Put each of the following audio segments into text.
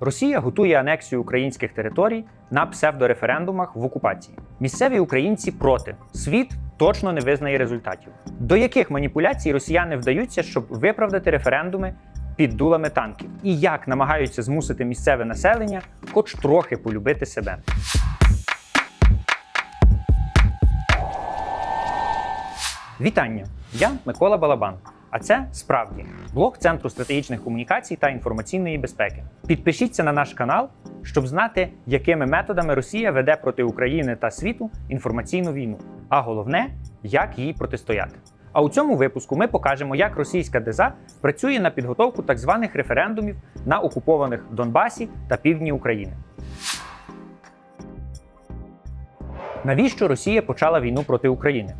Росія готує анексію українських територій на псевдореферендумах в окупації. Місцеві українці проти. Світ точно не визнає результатів. До яких маніпуляцій росіяни вдаються, щоб виправдати референдуми під дулами танків? І як намагаються змусити місцеве населення хоч трохи полюбити себе? Вітання! Я Микола Балабан. А це справді блог Центру стратегічних комунікацій та інформаційної безпеки. Підпишіться на наш канал, щоб знати, якими методами Росія веде проти України та світу інформаційну війну. А головне, як їй протистояти. А у цьому випуску ми покажемо, як російська ДЕЗА працює на підготовку так званих референдумів на окупованих Донбасі та півдні України. Навіщо Росія почала війну проти України?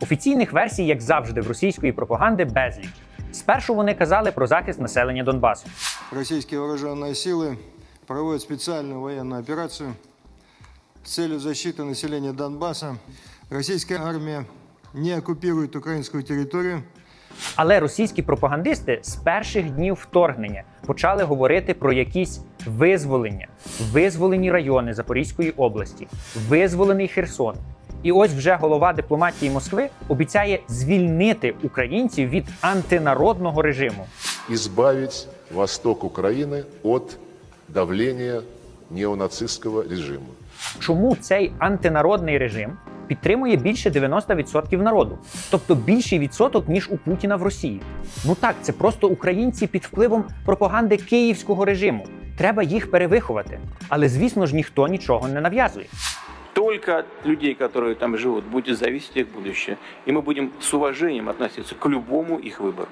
Офіційних версій, як завжди, в російської пропаганди безліч. Спершу вони казали про захист населення Донбасу. Российские вооруженные силы проводят специальную военную операцию с целью защиты населения Донбасса. Российская армия не оккупирует украинскую территорию. Але російські пропагандисти з перших днів вторгнення почали говорити про якісь визволення, визволені райони Запорізької області, визволений Херсон. і ось вже голова дипломатії Москви обіцяє звільнити українців від антинародного режиму. избавить восток Украины от давления неонацистского режима. Чому цей антинародний режим підтримує більше 90% народу, тобто більший відсоток ніж у Путіна в Росії? Ну так, це просто українці під впливом пропаганди київського режиму. Треба їх перевиховати. Але звісно ж ніхто нічого не нав'язує Только от людей, которые там живут, будет зависеть их будущее. И мы будем с уважением относиться к любому их выбору.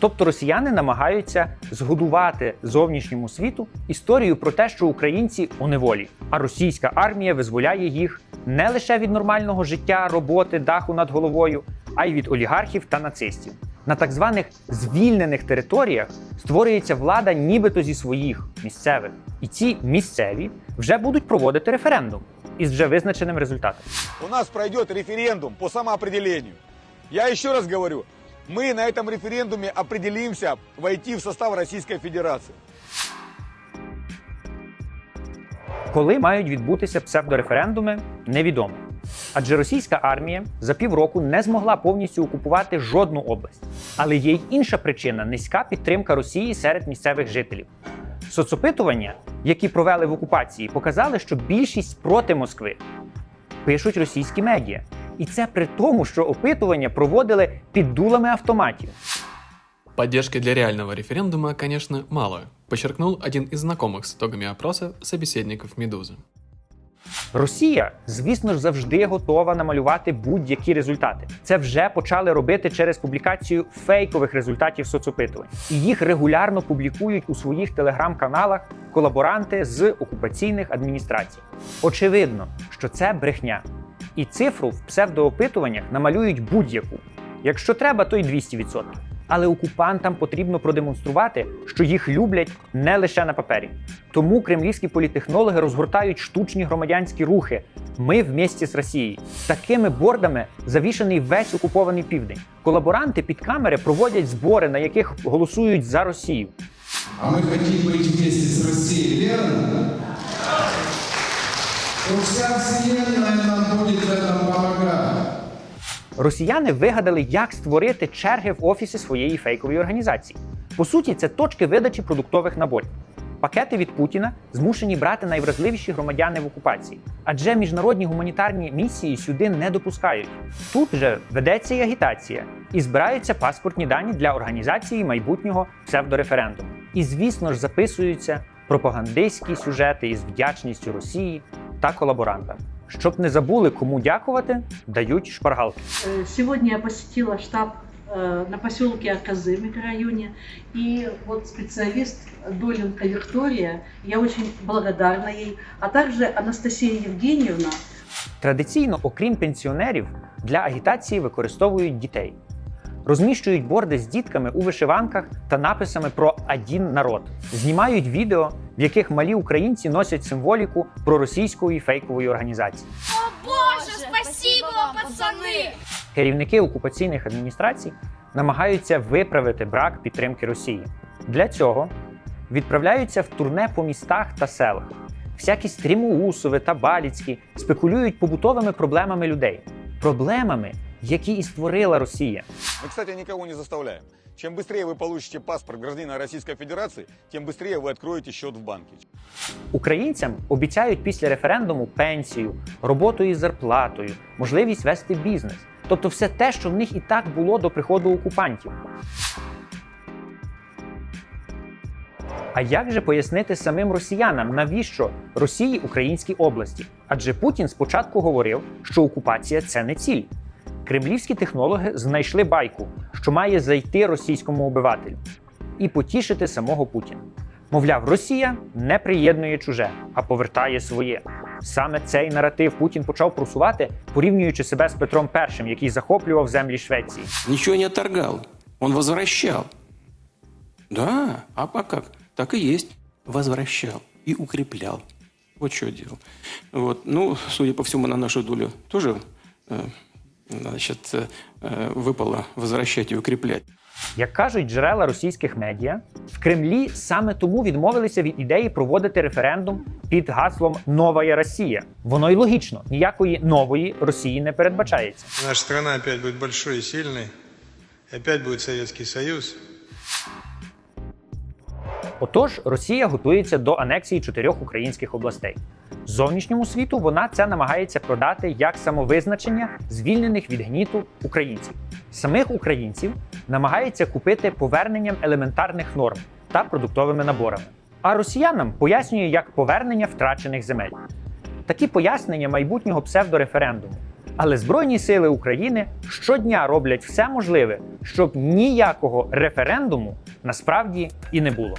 Тобто росіяни намагаються згодувати зовнішньому світу історію про те, що українці у неволі, а російська армія визволяє їх не лише від нормального життя, роботи, даху над головою, а й від олігархів та нацистів. На так званих звільнених територіях створюється влада нібито зі своїх місцевих, і ці місцеві вже будуть проводити референдум із вже визначеним результатом. у нас пройдет референдум по самоопределению. Я еще раз говорю, мы на этом референдуме определимся войти в состав Российской Федерации. Коли мають відбутися псевдореферендуми, невідомо. Адже російська армія за півроку не змогла повністю окупувати жодну область. Але є й інша причина низька підтримка Росії серед місцевих жителів. Соцопитування, які провели в окупації, показали, що більшість проти Москви пишуть російські медіа. І це при тому, що опитування проводили під дулами автоматів. Поддержки для реального референдума, конечно, мало, подчеркнул один из знакомых с итогами опроса собеседников «Медузы». Росія, звісно ж, завжди готова намалювати будь-які результати. Це вже почали робити через публікацію фейкових результатів соцопитувань. І їх регулярно публікують у своїх телеграм-каналах колаборанти з окупаційних адміністрацій. Очевидно, що це брехня. І цифру в псевдоопитуваннях намалюють будь-яку. Якщо треба, то й 200% Але окупантам потрібно продемонструвати, що їх люблять не лише на папері. Тому кремлівські політехнологи розгортають штучні громадянські рухи. Ми вместе з Росією. Такими бордами завішаний весь окупований південь. Колаборанти під камери проводять збори, на яких голосують за Росію. А мы хотим быть вместе с Россией, верно? То вся вселенная нам будет в этом помогать. Росіяни вигадали, як створити черги в офісі своєї фейкової організації. По суті, це точки видачі продуктових наборів. Пакети від Путіна змушені брати найвразливіші громадяни в окупації, адже міжнародні гуманітарні місії сюди не допускають. Тут же ведеться і агітація, і збираються паспортні дані для організації майбутнього псевдореферендуму. І, звісно ж, записуються пропагандистські сюжети із вдячністю Росії та колаборантам. Щоб не забули, кому дякувати, дають шпаргалки. Э, Сегодня я посетила штаб э, на поселке Аказы в микрорайоне. И вот специалист Доленко Виктория, я очень благодарна ей, а также Анастасия Евгеньевна, Традиційно, окрім пенсіонерів, для агітації використовують дітей. Розміщують борди з дітками у вишиванках та написами про «Один народ. Знімають відео, в яких малі українці носять символіку проросійської фейкової організації. О Боже, спасибо вам, пацаны! Керівники окупаційних адміністрацій намагаються виправити брак підтримки Росії. Для цього відправляються в турне по містах та селах. Всякі стрімоусови та баліцькі спекулюють побутовими проблемами людей, проблемами, які і створила Росія. Мы, кстати, никого не заставляем. Чем быстрее вы получите паспорт гражданина Российской Федерации, тем быстрее вы откроете счет в банке. Українцям обіцяють після референдуму пенсію, роботу із зарплатою, можливість вести бізнес, тобто все те, що в них і так було до приходу окупантів. А як же пояснити самим росіянам, навіщо Росії українські області? Адже Путін спочатку говорив, що окупація це не ціль. Кремлівські технологи знайшли байку, що має зайти російському обивателю і потішити самого Путіна. Мовляв, Росія не приєднує чуже, а повертає своє. Саме цей наратив Путін почав просувати, порівнюючи себе з Петром І, який захоплював землі Швеції. Ничего не отторгал. Он возвращал. Да, а а? Так и есть. Возвращал и укреплял. Вот что делал. Вот. Ну, судя по всему, на нашу долю тоже э, значит, э, э, выпало возвращать и укреплять. Як кажуть джерела російських медіа, в Кремлі саме тому відмовилися від ідеї проводити референдум під гаслом Нова Росія. Воно й логічно, ніякої нової Росії не передбачається. Наша страна опять будет большой и сильной. И опять будет Советский Союз. Отож, Росія готується до анексії чотирьох українських областей. Зовнішньому світу вона це намагається продати як самовизначення звільнених від гніту українців. Самих українців намагається купити поверненням елементарних норм та продуктовими наборами. А росіянам пояснює як повернення втрачених земель. Такі пояснення майбутнього псевдореферендуму. Але Збройні сили України щодня роблять все можливе, щоб ніякого референдуму насправді і не було.